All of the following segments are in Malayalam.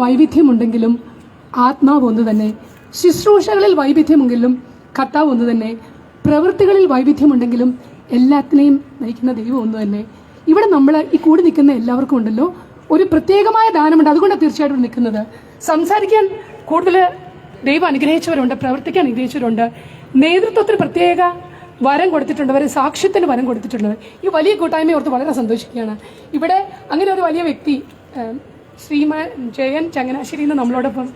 വൈവിധ്യമുണ്ടെങ്കിലും ആത്മാവ് ഒന്ന് തന്നെ. ശുശ്രൂഷകളിൽ വൈവിധ്യമെങ്കിലും കർത്താവ് ഒന്ന് തന്നെ. പ്രവൃത്തികളിൽ വൈവിധ്യമുണ്ടെങ്കിലും എല്ലാത്തിനെയും നയിക്കുന്ന ദൈവം ഒന്ന് തന്നെ. ഇവിടെ നമ്മൾ ഈ കൂടി നിൽക്കുന്ന എല്ലാവർക്കും ഉണ്ടല്ലോ. ഒരു പ്രത്യേകമായ ദാനമുണ്ട്. അതുകൊണ്ടാണ് തീർച്ചയായിട്ടും നിൽക്കുന്നത്. സംസാരിക്കാൻ കൂടുതൽ ദൈവം അനുഗ്രഹിച്ചവരുണ്ട്. പ്രവർത്തിക്കാൻ അനുഗ്രഹിച്ചവരുണ്ട്. നേതൃത്വത്തിൽ പ്രത്യേക വരം കൊടുത്തിട്ടുണ്ട്. അവരെ സാക്ഷ്യത്തിന് വരം കൊടുത്തിട്ടുള്ളത് ഈ വലിയ കൂട്ടായ്മ ഓർത്ത് വളരെ സന്തോഷിക്കുകയാണ്. ഇവിടെ അങ്ങനെ ഒരു വലിയ വ്യക്തി ശ്രീമാൻ ജയൻ ചങ്ങനാശ്ശേരി എന്ന് നമ്മളോടൊപ്പം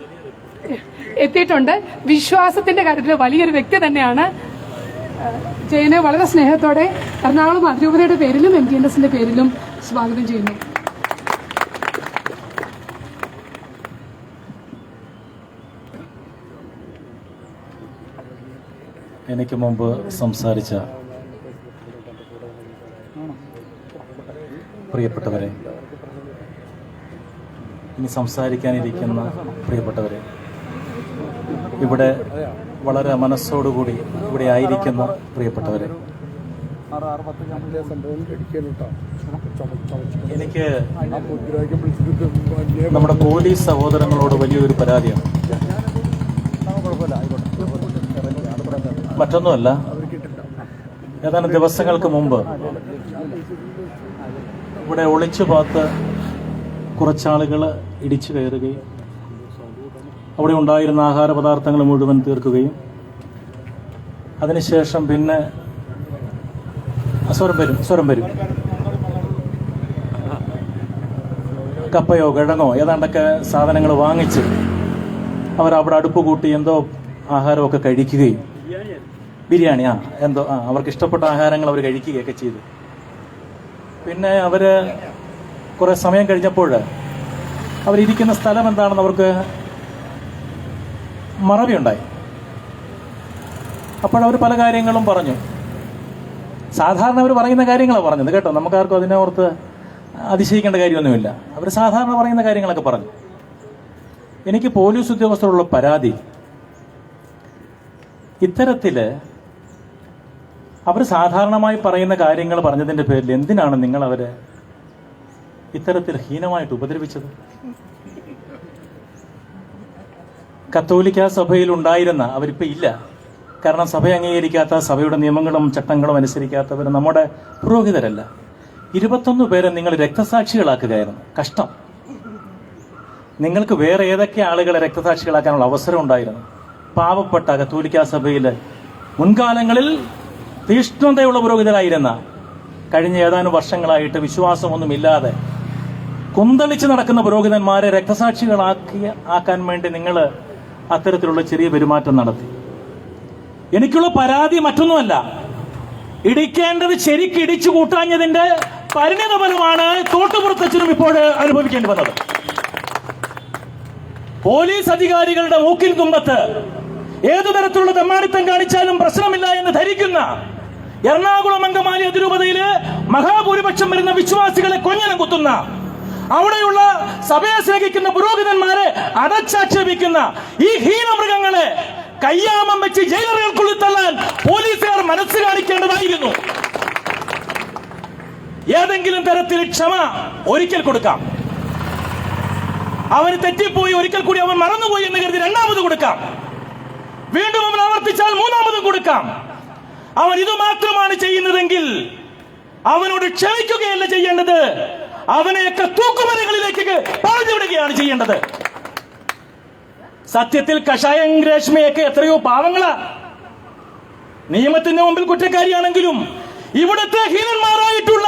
എത്തിയിട്ടുണ്ട്. വിശ്വാസത്തിന്റെ കാര്യത്തിൽ വലിയൊരു വ്യക്തി തന്നെയാണ് ജയനെ വളരെ സ്നേഹത്തോടെ എറണാകുളം അതിരൂപതയുടെ പേരിലും എം ടി എൻ എസിന്റെ പേരിലും സ്വാഗതം ചെയ്യുന്നു. എനിക്ക് മുമ്പ് സംസാരിച്ച പ്രിയപ്പെട്ടവരെ ഇനി സംസാരിക്കാനിരിക്കുന്ന പ്രിയപ്പെട്ടവരെ ഇവിടെ വളരെ മനസ്സോടുകൂടി ഇവിടെ ആയിരിക്കുന്ന പ്രിയപ്പെട്ടവരെ. എനിക്ക് നമ്മുടെ പോലീസ് സഹോദരങ്ങളോട് വലിയൊരു പരാതിയാണ്. മറ്റൊന്നുമല്ല ഏതാനും ദിവസങ്ങൾക്ക് മുമ്പ് ഇവിടെ ഒളിച്ചു പാത്ത് കുറച്ചാളുകൾ ഇടിച്ചു കയറുകയും അവിടെ ഉണ്ടായിരുന്ന ആഹാര പദാർത്ഥങ്ങൾ മുഴുവൻ തീർക്കുകയും. അതിനുശേഷം പിന്നെ സ്വരം വരും സ്വരം വരും. കപ്പയോ കിഴങ്ങോ ഏതാണ്ടൊക്കെ സാധനങ്ങൾ വാങ്ങിച്ച് അവർ അവിടെ അടുപ്പ് കൂട്ടി എന്തോ ആഹാരമൊക്കെ കഴിക്കുകയും. ബിരിയാണി ആ എന്തോ ആ അവർക്ക് ഇഷ്ടപ്പെട്ട ആഹാരങ്ങൾ അവർ കഴിക്കുകയൊക്കെ ചെയ്തു. പിന്നെ അവർ കുറെ സമയം കഴിഞ്ഞപ്പോൾ അവരിയ്ക്കുന്ന സ്ഥലം എന്താണെന്ന് അവർക്ക് മറവിയുണ്ടായി. അപ്പോഴവർ പല കാര്യങ്ങളും പറഞ്ഞു. സാധാരണ അവർ പറയുന്ന കാര്യങ്ങളാണ് പറഞ്ഞത് കേട്ടോ. നമുക്കാർക്കും അതിനെ ഓർത്ത് അതിശയിക്കേണ്ട കാര്യമൊന്നുമില്ല. അവർ സാധാരണ പറയുന്ന കാര്യങ്ങളൊക്കെ പറഞ്ഞു. എനിക്ക് പോലീസ് ഉദ്യോഗസ്ഥരുള്ള പരാതി. ഇത്തരത്തിൽ അവർ സാധാരണമായി പറയുന്ന കാര്യങ്ങൾ പറഞ്ഞതിന്റെ പേരിൽ എന്തിനാണ് നിങ്ങൾ അവരെ ഇത്തരത്തിൽ ഹീനമായിട്ട് ഉപദ്രവിച്ചത്? കത്തോലിക്ക സഭയിൽ ഉണ്ടായിരുന്ന അവരിപ്പോ ഇല്ല. കാരണം സഭ അംഗീകരിക്കാത്ത സഭയുടെ നിയമങ്ങളും ചട്ടങ്ങളും അനുസരിക്കാത്തവർ നമ്മുടെ പുരോഹിതരല്ല. ഇരുപത്തൊന്ന് പേരെ നിങ്ങൾ രക്തസാക്ഷികളാക്കുകയായിരുന്നു. കഷ്ടം. നിങ്ങൾക്ക് വേറെ ഏതൊക്കെ ആളുകളെ രക്തസാക്ഷികളാക്കാനുള്ള അവസരം ഉണ്ടായിരുന്നു? പാവപ്പെട്ട കത്തോലിക്ക സഭയിൽ മുൻകാലങ്ങളിൽ തീഷ്ണതയുള്ള പുരോഹിതരായിരുന്ന കഴിഞ്ഞ ഏതാനും വർഷങ്ങളായിട്ട് വിശ്വാസമൊന്നുമില്ലാതെ കുന്തളിച്ച് നടക്കുന്ന പുരോഹിതന്മാരെ രക്തസാക്ഷികളാക്കി ആക്കാൻ വേണ്ടി നിങ്ങൾ അത്തരത്തിലുള്ള ചെറിയ പെരുമാറ്റം നടത്തി. എനിക്കുള്ള പരാതി മറ്റൊന്നുമല്ല. ഇടിക്കേണ്ടത് ശരിക്ക് ഇടിച്ചു കൂട്ടാഞ്ഞതിന്റെ പരിണിത ഫലമാണ് തോട്ടുപുറത്തച്ഛനും ഇപ്പോൾ അനുഭവിക്കേണ്ടി വന്നത്. പോലീസ് അധികാരികളുടെ മൂക്കിൽ തുമ്പത്ത് ഏതു തരത്തിലുള്ള തെമ്മാടിത്തം കാണിച്ചാലും പ്രശ്നമില്ല എന്ന് ധരിക്കുന്ന എറണാകുളം അങ്കമാലി അതിരൂപതയിൽ മഹാഭൂരിപക്ഷം വരുന്ന വിശ്വാസികളെ കൊഞ്ഞനം കുത്തുന്ന അവിടെയുള്ള സഭയെ സ്നേഹിക്കുന്ന പുരോഹിതന്മാരെ അടച്ചാക്ഷേപിക്കുന്ന ഈ ഹീനമൃഗങ്ങളെ കയ്യാമം വെച്ച് ജയിലറുകൾക്കുള്ളിൽ തള്ളാൻ പോലീസുകാർ മനസ്സ് കാണിക്കേണ്ടതായിരുന്നു. ഏതെങ്കിലും തരത്തിൽ ക്ഷമ ഒരിക്കൽ കൊടുക്കാം. അവന് തെറ്റിപ്പോയി ഒരിക്കൽ കൂടി അവൻ മറന്നുപോയി എന്ന് കരുതി രണ്ടാമത് കൊടുക്കാം. വീണ്ടും അവൻ ആവർത്തിച്ചാൽ മൂന്നാമത് കൊടുക്കാം. അവൻ ഇത് മാത്രമാണ് ചെയ്യുന്നതെങ്കിൽ അവനോട് ക്ഷമിക്കുകയല്ല ചെയ്യേണ്ടത്. അവനെയൊക്കെ തൂക്കുമരങ്ങളിലേക്ക് പറഞ്ഞു വിടുകയാണ് ചെയ്യേണ്ടത്. സത്യത്തിൽ കഷായം രേഷ്മയൊക്കെ എത്രയോ പാവങ്ങളാ. നിയമത്തിന്റെ മുമ്പിൽ കുറ്റക്കാരിയാണെങ്കിലും ഇവിടുത്തെ ഹീനന്മാരായിട്ടുള്ള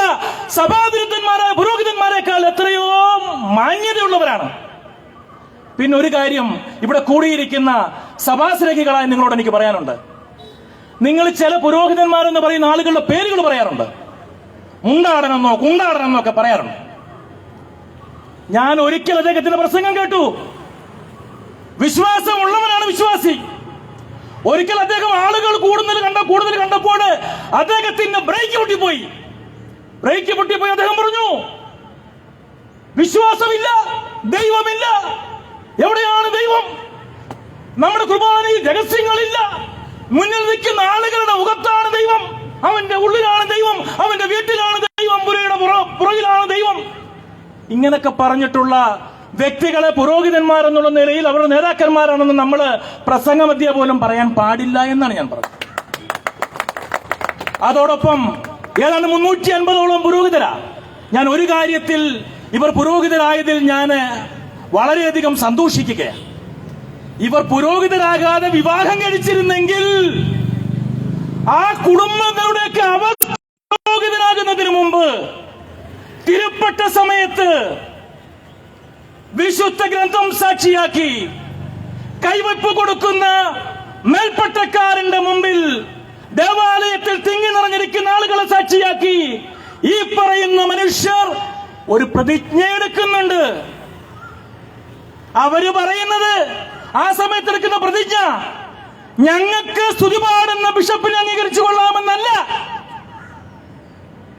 സഭാവിരുദ്ധന്മാരായ പുരോഹിതന്മാരെക്കാൾ എത്രയോ മാന്യതയുള്ളവരാണ്. പിന്നെ ഒരു കാര്യം ഇവിടെ കൂടിയിരിക്കുന്ന സഭാശ്രേഖികളായി നിങ്ങളോട് എനിക്ക് പറയാനുണ്ട്. നിങ്ങൾ ചില പുരോഹിതന്മാരെന്ന് പറയുന്ന ആളുകളുടെ പേരുകൾ പറയാറുണ്ട്. മുണ്ടാടനെന്നോ കുണ്ടാടനെന്നോ ഒക്കെ പറയാറുണ്ട്. ഞാൻ ഒരിക്കൽ അദ്ദേഹത്തിന്റെ പ്രസംഗം കേട്ടു. വിശ്വാസമുള്ളവനാണ് വിശ്വാസി. ഒരിക്കൽ അദ്ദേഹം ആളുകൾ കൂടുതൽ കണ്ട കൂടുതൽ കണ്ടപ്പോൾ അദ്ദേഹത്തിന്റെ ബ്രേക്ക് പൊട്ടിപ്പോയി. ബ്രേക്ക് പൊട്ടിപ്പോയി അദ്ദേഹം പറഞ്ഞു വിശ്വാസമില്ല ദൈവമില്ല. എവിടെയാണ് ദൈവം? നമ്മുടെ കുർബാനയിൽ രഹസ്യങ്ങളില്ല. മുന്നിൽ നിൽക്കുന്ന ആളുകളുടെ മുഖത്താണ് ദൈവം. അവന്റെ ഉള്ളിലാണ് ദൈവം. അവന്റെ വീട്ടിലാണ് ദൈവം. പുരയുടെ പുറ- പുറകിലാണ് ഇങ്ങനൊക്കെ പറഞ്ഞിട്ടുള്ള വ്യക്തികളെ പുരോഹിതന്മാർ എന്നുള്ള നിലയിൽ അവരുടെ നേതാക്കന്മാരാണെന്ന് നമ്മൾ പ്രസംഗമധ്യ പോലും പറയാൻ പാടില്ല എന്നാണ് ഞാൻ പറഞ്ഞത്. അതോടൊപ്പം ഏതാണ്ട് മുന്നൂറ്റി അൻപതോളം പുരോഹിതരാ. ഞാൻ ഒരു കാര്യത്തിൽ ഇവർ പുരോഹിതരായതിൽ ഞാൻ വളരെയധികം സന്തോഷിക്കുകയാണ്. ഇവർ പുരോഹിതരാകാതെ വിവാഹം കഴിച്ചിരുന്നെങ്കിൽ ആ കുടുംബങ്ങളുടെയൊക്കെ അവസ്ഥ പുരോഹിതരാകുന്നതിന് മുമ്പ് തിരുപ്പട്ട സമയത്ത് വിശുദ്ധ ഗ്രന്ഥം സാക്ഷിയാക്കി കൈവയ്പ് കൊടുക്കുന്ന മേൽപ്പട്ടക്കാരന്റെ മുമ്പിൽ ദേവാലയത്തിൽ തിങ്ങി നിറഞ്ഞിരിക്കുന്ന ആളുകളെ സാക്ഷിയാക്കി ഈ പറയുന്ന മനുഷ്യർ ഒരു പ്രതിജ്ഞ എടുക്കുന്നുണ്ട്. അവർ പറയുന്നത് ആ സമയത്ത് എടുക്കുന്ന പ്രതിജ്ഞ ഞങ്ങൾക്ക് സ്തുതി പാടുന്ന ബിഷപ്പിനെ അംഗീകരിച്ചു കൊള്ളാമെന്നല്ല.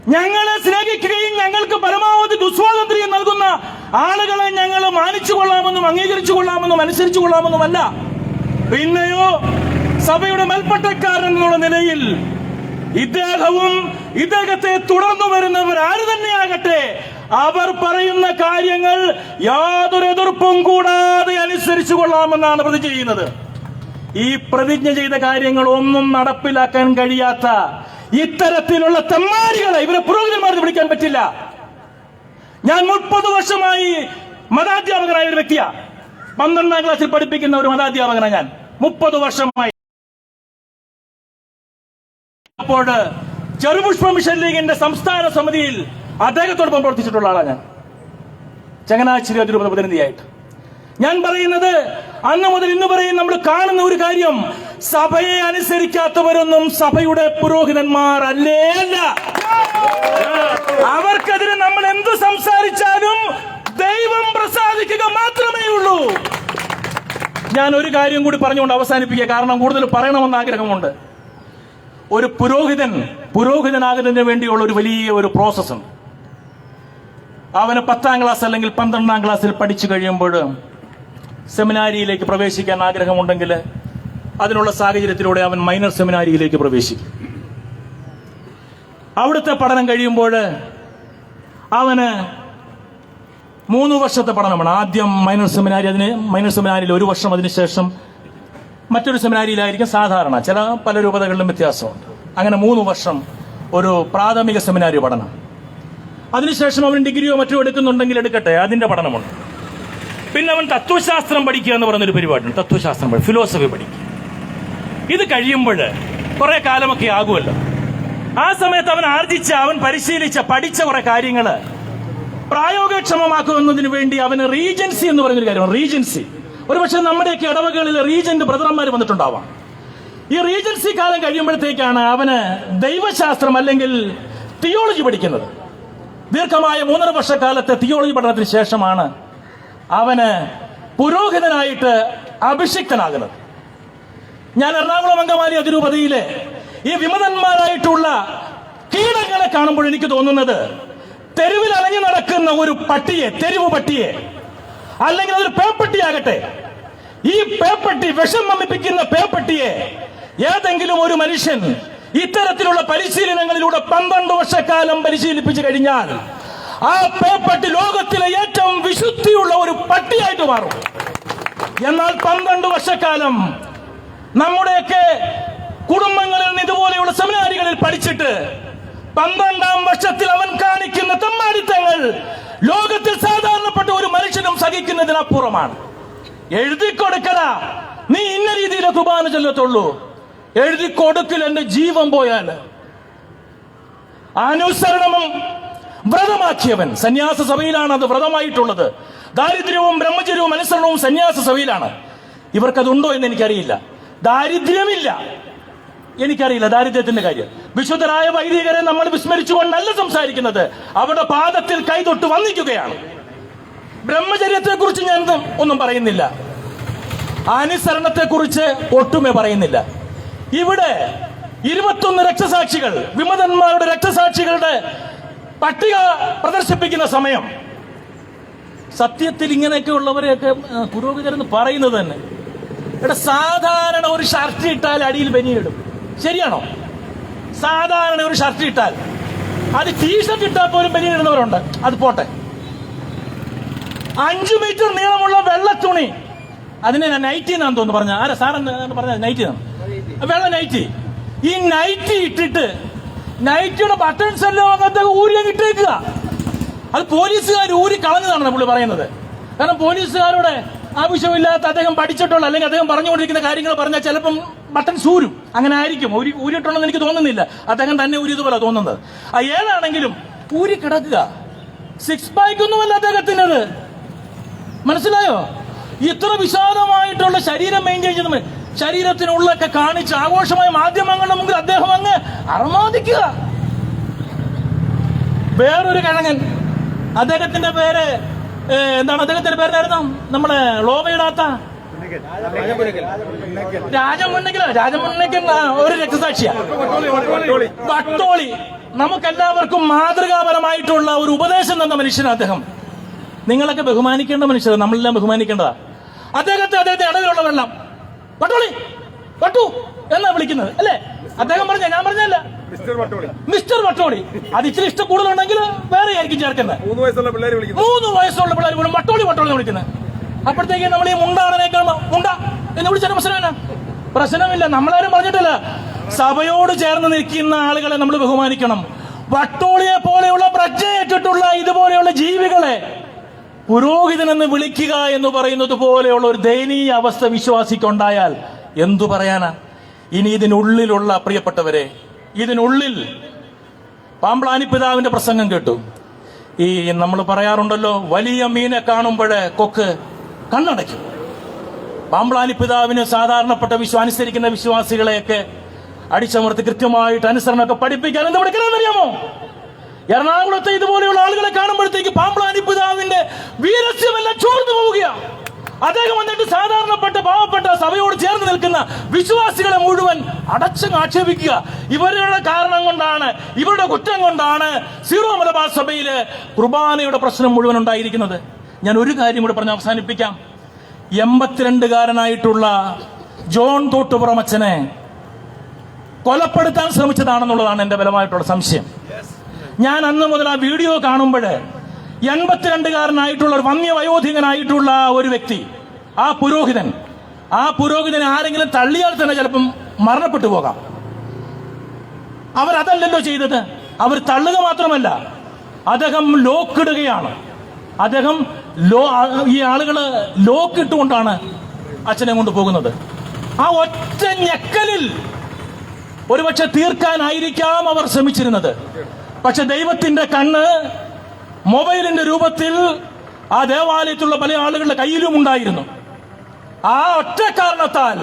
ഞങ്ങളെ സ്നേഹിക്കുകയും ഞങ്ങൾക്ക് പരമാവധി ദുസ്വാതന്ത്ര്യം നൽകുന്ന ആളുകളെ ഞങ്ങൾ മാനിച്ചു കൊള്ളാമെന്നും അംഗീകരിച്ചു കൊള്ളാമെന്നും അനുസരിച്ചു കൊള്ളാമെന്നുമല്ല പിന്നെയോ സഭയുടെ മേൽപ്പട്ടക്കാരൻ എന്നുള്ള നിലയിൽ ഇദ്ദേഹവും ഇദ്ദേഹത്തെ തുടർന്നു വരുന്നവർ ആര് തന്നെയാകട്ടെ അവർ പറയുന്ന കാര്യങ്ങൾ യാതൊരു എതിർപ്പും കൂടാതെ അനുസരിച്ചു കൊള്ളാമെന്നാണ് പ്രതിജ്ഞ ചെയ്യുന്നത്. ഈ പ്രതിജ്ഞ ചെയ്ത കാര്യങ്ങൾ ഒന്നും നടപ്പിലാക്കാൻ കഴിയാത്ത ഇത്തരത്തിലുള്ള തമ്മാരികളെ ഇവരെ പുരോഹിതന്മാർക്ക് വിളിക്കാൻ പറ്റില്ല. ഞാൻ മുപ്പത് വർഷമായി മതാധ്യാപകനായ ഒരു വ്യക്തിയാ. പന്ത്രണ്ടാം ക്ലാസ്സിൽ പഠിപ്പിക്കുന്ന ഒരു മതാധ്യാപകനാണ് ഞാൻ. മുപ്പത് വർഷമായി. അപ്പോൾ ചെറുപുഷ്പ മിഷൻ ലീഗിന്റെ സംസ്ഥാന സമിതിയിൽ അദ്ദേഹത്തോടൊപ്പം പ്രവർത്തിച്ചിട്ടുള്ള ആളാണ് ഞാൻ. ചങ്ങനാശ്ശേരി അതിരൂപത പ്രതിനിധിയായിട്ട്. ഞാൻ പറയുന്നത് അന്ന് മുതൽ ഇന്ന് പറയും നമ്മൾ കാണുന്ന ഒരു കാര്യം. സഭയെ അനുസരിക്കാത്തവരൊന്നും സഭയുടെ പുരോഹിതന്മാർ അല്ലേ അല്ല? അവർക്കെതിരെ നമ്മൾ എന്ത് സംസാരിച്ചാലും ദൈവം പ്രസാദിക്കുക മാത്രമേ ഉള്ളൂ. ഞാൻ ഒരു കാര്യം കൂടി പറഞ്ഞുകൊണ്ട് അവസാനിപ്പിക്കുക. കാരണം കൂടുതൽ പറയണമെന്ന് ആഗ്രഹമുണ്ട്. ഒരു പുരോഹിതൻ പുരോഹിതനാകുന്നതിന് വേണ്ടിയുള്ള ഒരു വലിയ ഒരു പ്രോസസ്സുണ്ട് അവന് പത്താം ക്ലാസ് അല്ലെങ്കിൽ പന്ത്രണ്ടാം ക്ലാസ്സിൽ പഠിച്ചു കഴിയുമ്പോൾ സെമിനാരിയിലേക്ക് പ്രവേശിക്കാൻ ആഗ്രഹമുണ്ടെങ്കിൽ അതിനുള്ള സാഹചര്യത്തിലൂടെ അവൻ മൈനർ സെമിനാരിയിലേക്ക് പ്രവേശിക്കും. അവിടുത്തെ പഠനം കഴിയുമ്പോൾ അവന് മൂന്ന് വർഷത്തെ പഠനമാണ്. ആദ്യം മൈനർ സെമിനാരി അതിന് മൈനർ സെമിനാരിയിൽ ഒരു വർഷം അതിനുശേഷം മറ്റൊരു സെമിനാരിയിലായിരിക്കും സാധാരണ. ചില പല രൂപതകളിലും വ്യത്യാസമുണ്ട്. അങ്ങനെ മൂന്ന് വർഷം ഒരു പ്രാഥമിക സെമിനാരി പഠനം. അതിനുശേഷം അവൻ ഡിഗ്രിയോ മറ്റോ എടുക്കുന്നുണ്ടെങ്കിൽ എടുക്കട്ടെ അതിന്റെ പഠനമുണ്ട്. പിന്നെ അവൻ തത്വശാസ്ത്രം പഠിക്കുക എന്ന് പറയുന്നൊരു പരിപാടിയുണ്ട്. തത്വശാസ്ത്രം പഠി- ഫിലോസഫി പഠിക്കുക. ഇത് കഴിയുമ്പോൾ കുറെ കാലമൊക്കെ ആകുമല്ലോ. ആ സമയത്ത് അവൻ ആർജിച്ച അവൻ പരിശീലിച്ച പഠിച്ച കുറെ കാര്യങ്ങൾ പ്രായോഗക്ഷമമാക്കുന്നതിന് വേണ്ടി അവന് റീജൻസി എന്ന് പറയുന്നൊരു കാര്യമാണ്. റീജൻസി. ഒരുപക്ഷെ നമ്മുടെയൊക്കെ ഇടവകളിൽ റീജന്റ് ബ്രദർമാർ വന്നിട്ടുണ്ടാവാം. ഈ റീജൻസി കാലം കഴിയുമ്പോഴത്തേക്കാണ് അവന് ദൈവശാസ്ത്രം അല്ലെങ്കിൽ തിയോളജി പഠിക്കുന്നത്. ദീർഘമായ മൂന്നര വർഷക്കാലത്തെ തിയോളജി പഠനത്തിന് ശേഷമാണ് അവന് പുരോഹിതനായിട്ട് അഭിഷിക്തനാകുന്നത്. ഞാൻ എറണാകുളം അങ്കമാലി അതിരൂപതയിലെ ഈ വിമതന്മാരായിട്ടുള്ള കീടങ്ങളെ കാണുമ്പോൾ എനിക്ക് തോന്നുന്നത് തെരുവിൽ അലഞ്ഞു നടക്കുന്ന ഒരു പട്ടിയെ തെരുവ് പട്ടിയെ അല്ലെങ്കിൽ അതൊരു പേപ്പട്ടിയാകട്ടെ ഈ പേപ്പട്ടി വിഷം വമിപ്പിക്കുന്ന പേപ്പട്ടിയെ ഏതെങ്കിലും ഒരു മനുഷ്യൻ ഇത്തരത്തിലുള്ള പരിശീലനങ്ങളിലൂടെ പന്ത്രണ്ട് വർഷക്കാലം പരിശീലിപ്പിച്ചു കഴിഞ്ഞാൽ ആ പേപ്പട്ടി ലോകത്തിലെ ഏറ്റവും വിശുദ്ധിയുള്ള ഒരു പട്ടിയായിട്ട് മാറും. എന്നാൽ പന്ത്രണ്ട് വർഷക്കാലം നമ്മുടെയൊക്കെ കുടുംബങ്ങളിൽ നിന്ന് ഇതുപോലെയുള്ള സെമിനാരികളിൽ പഠിച്ചിട്ട് പന്ത്രണ്ടാം വർഷത്തിൽ അവൻ കാണിക്കുന്ന തെമ്മാടിത്തങ്ങൾ ലോകത്തിൽ സാധാരണപ്പെട്ട ഒരു മനുഷ്യനും സഹിക്കുന്നതിനപ്പുറമാണ്. എഴുതി കൊടുക്കട. നീ ഇന്ന രീതിയിലെ കുബാന ചൊല്ലത്തുള്ളൂ. എഴുതി കൊടുക്കൽ എന്റെ ജീവൻ പോയാൽ അനുസരണവും വ്രതമാക്കിയവൻ. സന്യാസ സഭയിലാണ് അത് വ്രതമായിട്ടുള്ളത്. ദാരിദ്ര്യവും ബ്രഹ്മചര്യവും അനുസരണവും സന്യാസ സഭയിലാണ്. ഇവർക്കതുണ്ടോ എന്ന് എനിക്കറിയില്ല. ദാരിദ്ര്യമില്ല. എനിക്കറിയില്ല ദാരിദ്ര്യത്തിന്റെ കാര്യം. വിശുദ്ധരായ വൈദികരെ നമ്മൾ വിസ്മരിച്ചുകൊണ്ടല്ല സംസാരിക്കുന്നത്. അവരുടെ പാദത്തിൽ കൈതൊട്ട് വന്നിക്കുകയാണ് ബ്രഹ്മചര്യത്തെ കുറിച്ച് ഞാൻ ഒന്നും- പറയുന്നില്ല. അനുസരണത്തെ കുറിച്ച് ഒട്ടുമേ പറയുന്നില്ല. ഇവിടെ ഇരുപത്തൊന്ന് രക്തസാക്ഷികൾ വിമതന്മാരുടെ രക്തസാക്ഷികളുടെ പട്ടിക പ്രദർശിപ്പിക്കുന്ന സമയം. സത്യത്തിൽ ഇങ്ങനെയൊക്കെ ഉള്ളവരെയൊക്കെ പുരോഹിതരെന്ന് പറയുന്നത് തന്നെ. ഇവിടെ സാധാരണ ഒരു ഷർട്ട് ഇട്ടാൽ അടിയിൽ ബനിയിടും. ശരിയാണോ? സാധാരണ ഒരു ഷർട്ട് ഇട്ടാൽ. അത് ടീഷർട്ട് ഇട്ടാൽ പോലും ബനിയിടുന്നവരുണ്ട്. അത് പോട്ടെ. അഞ്ചു മീറ്റർ നീളമുള്ള വെള്ള തുണി. അതിനെ ഞാൻ നൈറ്റി എന്നാന്ന് തോന്നുന്നു. പറഞ്ഞ ആരാ? സാറെന്ന് പറഞ്ഞ നൈറ്റി വെള്ള നൈറ്റി ഈ നൈറ്റി ഇട്ടിട്ട് നൈറ്റിയുടെ ബട്ടൺസ് എല്ലാം അങ്ങനത്തെ ഊരിയ ഇട്ടേക്കുക. അത് പോലീസുകാർ ഊരി കളഞ്ഞതാണ് പുള്ളി പറയുന്നത്. കാരണം പോലീസുകാരോട് ആവശ്യമില്ലാത്ത അദ്ദേഹം പഠിച്ചിട്ടുള്ള അല്ലെങ്കിൽ അദ്ദേഹം പറഞ്ഞുകൊണ്ടിരിക്കുന്ന കാര്യങ്ങൾ പറഞ്ഞാൽ ചിലപ്പം ബട്ടൺ സൂരും അങ്ങനെ ആയിരിക്കും. ഊരി ഊരിയിട്ടുണ്ടെന്ന് എനിക്ക് തോന്നുന്നില്ല. അദ്ദേഹം തന്നെ ഊരിയതുപോലെ തോന്നുന്നത്. ആ ഏതാണെങ്കിലും ഊരി കിടക്കുക. സിക്സ് പാക്ക് ഒന്നുമല്ല അദ്ദേഹത്തിനത് മനസ്സിലായോ? ഇത്ര വിശാലമായിട്ടുള്ള ശരീരം മെയിന്റെയിൻ ചെയ്യുന്ന ശരീരത്തിനുള്ളൊക്കെ കാണിച്ച് ആഘോഷമായ മാധ്യമങ്ങളുടെ മുമ്പിൽ അദ്ദേഹം അങ്ങ് അർമാദിക്കുക. വേറൊരു കിഴങ്ങൻ അദ്ദേഹത്തിന്റെ പേര് എന്താണ് അദ്ദേഹത്തിന്റെ പേരായിരുന്നു നമ്മുടെ ലോബയിടാത്ത രാജമുന്നയ്ക്കല രാജമുന്നയ്ക്കൽ ഒരു രക്തസാക്ഷിയാ. വട്ടോളി. നമുക്കെല്ലാവർക്കും മാതൃകാപരമായിട്ടുള്ള ഒരു ഉപദേശം തന്ന മനുഷ്യനാണ് അദ്ദേഹം. നിങ്ങളൊക്കെ ബഹുമാനിക്കേണ്ട മനുഷ്യർ നമ്മളെല്ലാം ബഹുമാനിക്കേണ്ടതാ. അദ്ദേഹത്തെ അദ്ദേഹത്തെ ഇടവിലുള്ള വെള്ളം. വട്ടോളി വട്ടു എന്നാ വിളിക്കുന്നത്? അല്ലേ? അദ്ദേഹം പറഞ്ഞ ഞാൻ പറഞ്ഞല്ല മിസ്റ്റർ പട്ടോളി വട്ടോളി അത് ഇച്ചിരി ഇഷ്ടം കൂടുതലുണ്ടെങ്കിൽ വേറെ ആയിരിക്കും ചേർക്കുന്നത് മൂന്ന് വയസ്സുള്ള പിള്ളേർ വിളിക്കുന്നത് മൂന്ന് വയസ്സുള്ള പിള്ളേർ പോലും വട്ടോളി വട്ടോളി വിളിക്കുന്നത്. അപ്പോഴത്തേക്ക് നമ്മൾ ഈ മുണ്ടാടനേക്കാൾ മുണ്ട. എന്ന് വിളിച്ചാൽ പ്രശ്നമാണ് പ്രശ്നമില്ല. നമ്മളാരും പറഞ്ഞിട്ടില്ല. സഭയോട് ചേർന്ന് നിൽക്കുന്ന ആളുകളെ നമ്മൾ ബഹുമാനിക്കണം. വട്ടോളിയെ പോലെയുള്ള പ്രജ്ഞയേറ്റിട്ടുള്ള ഇതുപോലെയുള്ള ജീവികളെ പുരോഹിതനെന്ന് വിളിക്കുക എന്ന് പറയുന്നത് പോലെയുള്ള ഒരു ദയനീയ അവസ്ഥ വിശ്വാസിക്കുണ്ടായാൽ എന്തു പറയാനാ? ഇനി ഇതിനുള്ളിലുള്ള പ്രിയപ്പെട്ടവരെ ഇതിനുള്ളിൽ പാമ്പളാനി പിതാവിന്റെ പ്രസംഗം കേട്ടു. ഈ നമ്മൾ പറയാറുണ്ടല്ലോ വലിയ മീനെ കാണുമ്പോഴേ കൊക്ക് കണ്ണടയ്ക്കും. പാമ്പളാനി പിതാവിന് സാധാരണപ്പെട്ട വിശ്വ അനുസരിക്കുന്ന വിശ്വാസികളെയൊക്കെ അടിച്ചമർത്തി കൃത്യമായിട്ട് അനുസരണമൊക്കെ പഠിപ്പിക്കാൻ എന്ത് പഠിക്കണമെന്നറിയാമോ? എറണാകുളത്തെ ഇതുപോലെയുള്ള ആളുകളെ കാണുമ്പോഴത്തേക്ക് പാമ്പ്ളാനി പിതാവിന്റെ വീരസ്യമെല്ലാം ചോർന്നു പോവുകയാണ്. അദ്ദേഹം വന്നിട്ട് സാധാരണപ്പെട്ട പാവപ്പെട്ട സഭയോട് ചേർന്ന് നിൽക്കുന്ന വിശ്വാസികളെ മുഴുവൻ അടച്ചങ്ങ് ആക്ഷേപിക്കുക. ഇവരുടെ കാരണം കൊണ്ടാണ് ഇവരുടെ കുറ്റം കൊണ്ടാണ് സീറോ മലബാർ സഭയിൽ കുർബാനയുടെ പ്രശ്നം മുഴുവൻ ഉണ്ടായിരിക്കുന്നത്. ഞാൻ ഒരു കാര്യം കൂടെ പറഞ്ഞ് അവസാനിപ്പിക്കാം. എൺപത്തിരണ്ടുകാരനായിട്ടുള്ള ജോൺ തോട്ടുപുറമച്ചനെ കൊലപ്പെടുത്താൻ ശ്രമിച്ചതാണെന്നുള്ളതാണ് എന്റെ ബലമായിട്ടുള്ള സംശയം. ഞാൻ അന്ന് മുതൽ ആ വീഡിയോ കാണുമ്പോൾ എൺപത്തിരണ്ടുകാരനായിട്ടുള്ള ഒരു വന്യവയോധികനായിട്ടുള്ള ഒരു വ്യക്തി ആ പുരോഹിതൻ ആ പുരോഹിതനെ ആരെങ്കിലും തള്ളിയാൽ തന്നെ ചിലപ്പം മരണപ്പെട്ടു പോകാം. അവരതല്ലല്ലോ ചെയ്തത്. അവർ തള്ളുക മാത്രമല്ല അദ്ദേഹം ലോക്കിടുകയാണ് അദ്ദേഹം ലോ ഈ ആളുകൾ ലോക്കിട്ടുകൊണ്ടാണ് അച്ഛനെ കൊണ്ട് പോകുന്നത്. ആ ഒറ്റ ഞെക്കലിൽ ഒരുപക്ഷെ തീർക്കാനായിരിക്കാം അവർ ശ്രമിച്ചിരുന്നത്. പക്ഷെ ദൈവത്തിന്റെ കണ്ണ് മൊബൈലിന്റെ രൂപത്തിൽ ആ ദേവാലയത്തിലുള്ള പല ആളുകളുടെ കയ്യിലും ഉണ്ടായിരുന്നു. ആ ഒറ്റ കാരണത്താൽ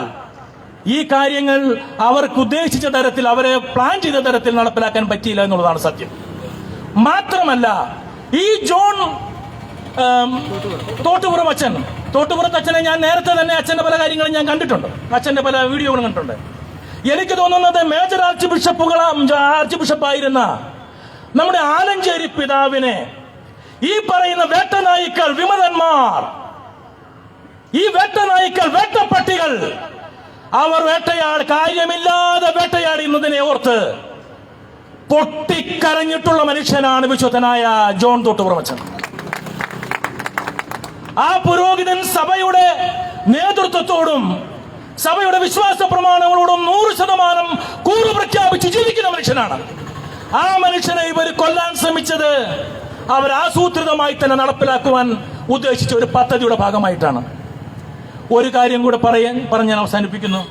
ഈ കാര്യങ്ങൾ അവർക്ക് ഉദ്ദേശിച്ച തരത്തിൽ അവരെ പ്ലാൻ ചെയ്ത തരത്തിൽ നടപ്പിലാക്കാൻ പറ്റിയില്ല എന്നുള്ളതാണ് സത്യം. മാത്രമല്ല ഈ ജോൺ തോട്ടുപുറം അച്ഛൻ തോട്ടുപുറത്ത് അച്ഛനെ ഞാൻ നേരത്തെ തന്നെ അച്ഛന്റെ പല കാര്യങ്ങളും ഞാൻ കണ്ടിട്ടുണ്ട്. അച്ഛന്റെ പല വീഡിയോകളും കണ്ടിട്ടുണ്ട്. എനിക്ക് തോന്നുന്നത് മേജർ ആർച്ച് ബിഷപ്പുകൾ ആർച്ച് ബിഷപ്പായിരുന്ന നമ്മുടെ ആലഞ്ചേരി പിതാവിനെ ഈ പറയുന്ന വേട്ടനായിക്കൾ വിമതന്മാർ ഈ വേട്ടനായിക്കൾ വേട്ടപ്പട്ടികൾ അവർ വേട്ടയാൾ കാര്യമില്ലാതെ വേട്ടയാടുന്നതിനെ ഓർത്ത് പൊട്ടിക്കരഞ്ഞിട്ടുള്ള മനുഷ്യനാണ് വിശുദ്ധനായ ജോൺ തൊട്ടുപുറമച്ചൻ ആ പുരോഹിതൻ സഭയുടെ നേതൃത്വത്തോടും സഭയുടെ വിശ്വാസ പ്രമാണങ്ങളോടും നൂറ് ശതമാനം കൂറ് പ്രഖ്യാപിച്ച് ജീവിക്കുന്ന മനുഷ്യനാണ്. ആ മനുഷ്യനെ ഇവർ കൊല്ലാൻ ശ്രമിച്ചത് അവർ ആസൂത്രിതമായി തന്നെ നടപ്പിലാക്കുവാൻ ഉദ്ദേശിച്ച ഒരു പദ്ധതിയുടെ ഭാഗമായിട്ടാണ്. ഒരു കാര്യം കൂടെ പറയാൻ പറഞ്ഞ് ഞാൻ അവസാനിപ്പിക്കുന്നു.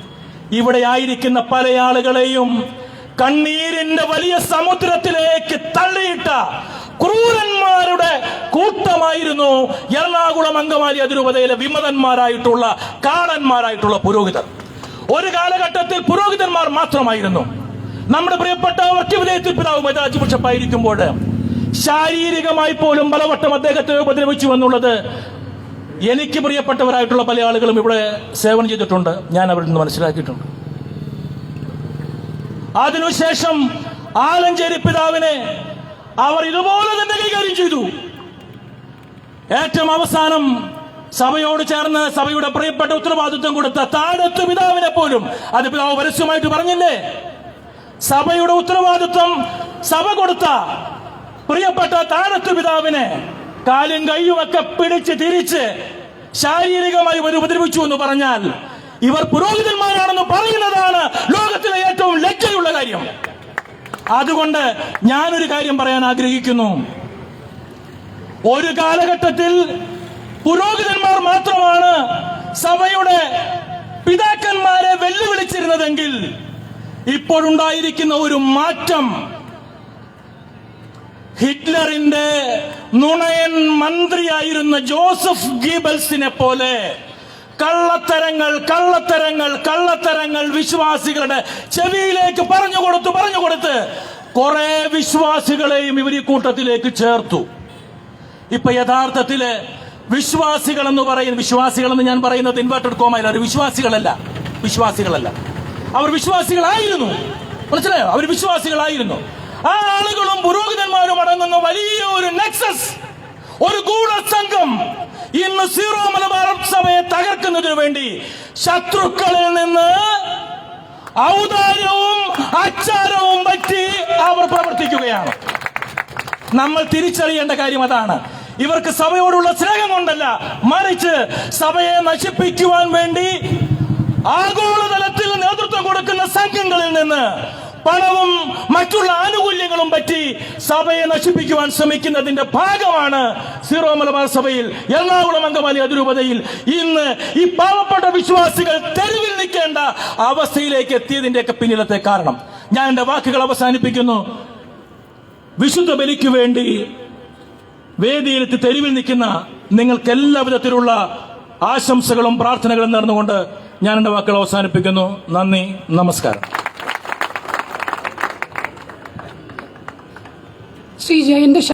ഇവിടെ ആയിരിക്കുന്ന പല ആളുകളെയും കണ്ണീരിന്റെ വലിയ സമുദ്രത്തിലേക്ക് തള്ളിയിട്ട ക്രൂരന്മാരുടെ കൂട്ടമായിരുന്നു എറണാകുളം അങ്കമാലി അതിരൂപതയിലെ വിമതന്മാരായിട്ടുള്ള കാടന്മാരായിട്ടുള്ള പുരോഹിതർ. ഒരു കാലഘട്ടത്തിൽ പുരോഹിതന്മാർ മാത്രമായിരുന്നു. നമ്മുടെ പ്രിയപ്പെട്ട വർക്കിവിലയത്തിൽ പിതാവ് മജാജ് ബിഷപ്പായിരിക്കുമ്പോൾ ശാരീരികമായി പോലും പലവട്ടം അദ്ദേഹത്തെ ഉപദ്രവിച്ചു എന്നുള്ളത് എനിക്ക് പ്രിയപ്പെട്ടവരായിട്ടുള്ള പല ആളുകളും ഇവിടെ സേവനം ചെയ്തിട്ടുണ്ട്. ഞാൻ അവരിൽ നിന്ന് മനസ്സിലാക്കിയിട്ടുണ്ട്. അതിനുശേഷം ആലഞ്ചേരി പിതാവിനെ അവർ ഇതുപോലെ തന്നെ കൈകാര്യം ചെയ്തു. ഏറ്റവും അവസാനം സഭയോട് ചേർന്ന് സഭയുടെ പ്രിയപ്പെട്ട ഉത്തരവാദിത്വം കൊടുത്ത താഴത്ത് പിതാവിനെ പോലും അത് പിതാവ് പരസ്യമായിട്ട് പറഞ്ഞില്ലേ? സഭയുടെ ഉത്തരവാദിത്വം സഭ കൊടുത്ത പ്രിയപ്പെട്ട താഴത്ത് പിതാവിനെ കാലും കൈയും ഒക്കെ പിടിച്ച് തിരിച്ച് ശാരീരികമായി ഒരു ഉപദ്രവിച്ചു എന്ന് പറഞ്ഞാൽ ഇവർ പുരോഹിതന്മാരാണെന്ന് പറയുന്നതാണ് ലോകത്തിലെ ഏറ്റവും ലജ്ജയുള്ള കാര്യം. അതുകൊണ്ട് ഞാനൊരു കാര്യം പറയാൻ ആഗ്രഹിക്കുന്നു. ഒരു കാലഘട്ടത്തിൽ പുരോഹിതന്മാർ മാത്രമാണ് സഭയുടെ പിതാക്കന്മാരെ വെല്ലുവിളിച്ചിരുന്നതെങ്കിൽ ഇപ്പോഴുണ്ടായിരിക്കുന്ന ഒരു മാറ്റം. ഹിറ്റ്ലറിന്റെ നുണയൻ മന്ത്രിയായിരുന്ന ജോസഫ് ഗീബൽസിനെ പോലെ കള്ളത്തരങ്ങൾ കള്ളത്തരങ്ങൾ കള്ളത്തരങ്ങൾ വിശ്വാസികളുടെ ചെവിയിലേക്ക് പറഞ്ഞു കൊടുത്തു പറഞ്ഞു കൊടുത്ത് കുറെ വിശ്വാസികളെയും ഇവർ ഈ കൂട്ടത്തിലേക്ക് ചേർത്തു. ഇപ്പൊ യഥാർത്ഥത്തിൽ വിശ്വാസികൾ എന്ന് പറയുന്ന വിശ്വാസികൾ എന്ന് ഞാൻ പറയുന്നത് ഇൻവേർട്ടഡ് കോമയിലാണ് വിശ്വാസികളല്ല വിശ്വാസികളല്ല. അവർ വിശ്വാസികളായിരുന്നു. മനസ്സിലായോ? അവർ വിശ്വാസികളായിരുന്നു. ആ ആളുകളും പുരോഹിതന്മാരും അടങ്ങുന്ന വലിയ ഒരു നെക്സസ് ഒരു ഗൂഢസംഘം ഇന്ന് സീറോ മലബാർ സഭയെ തകർക്കുന്നതിനു വേണ്ടി ശത്രുക്കളിൽ നിന്ന് ഔദാര്യവും അച്ചാരവും പറ്റി അവർ പ്രവർത്തിക്കുകയാണ്. നമ്മൾ തിരിച്ചറിയേണ്ട കാര്യം അതാണ്. ഇവർക്ക് സഭയോടുള്ള സ്നേഹം കൊണ്ടല്ല മറിച്ച് സഭയെ നശിപ്പിക്കുവാൻ വേണ്ടി ആഗോളതലത്തിൽ നേതൃത്വം കൊടുക്കുന്ന സംഘങ്ങളിൽ നിന്ന് പണവും മറ്റുള്ള ആനുകൂല്യങ്ങളും പറ്റി സഭയെ നശിപ്പിക്കുവാൻ ശ്രമിക്കുന്നതിന്റെ ഭാഗമാണ് സീറോ മലബാർ സഭയിൽ എറണാകുളം അങ്കമാലി അതിരൂപതയിൽ. ഇന്ന് ഈ പാവപ്പെട്ട വിശ്വാസികൾ തെരുവിൽ നിൽക്കേണ്ട അവസ്ഥയിലേക്ക് എത്തിയതിന്റെയൊക്കെ പിന്നിലത്തെ കാരണം. ഞാൻ എന്റെ വാക്കുകൾ അവസാനിപ്പിക്കുന്നു. വിശുദ്ധ ബലിക്ക് വേണ്ടി വേദിയിലെത്തി തെരുവിൽ നിൽക്കുന്ന നിങ്ങൾക്ക് എല്ലാ വിധത്തിലുള്ള ആശംസകളും പ്രാർത്ഥനകളും നേർന്നുകൊണ്ട് ഞാൻ എന്റെ വാക്കുകൾ അവസാനിപ്പിക്കുന്നു. നന്ദി നമസ്കാരം. ശ്രീ ജയന്റെ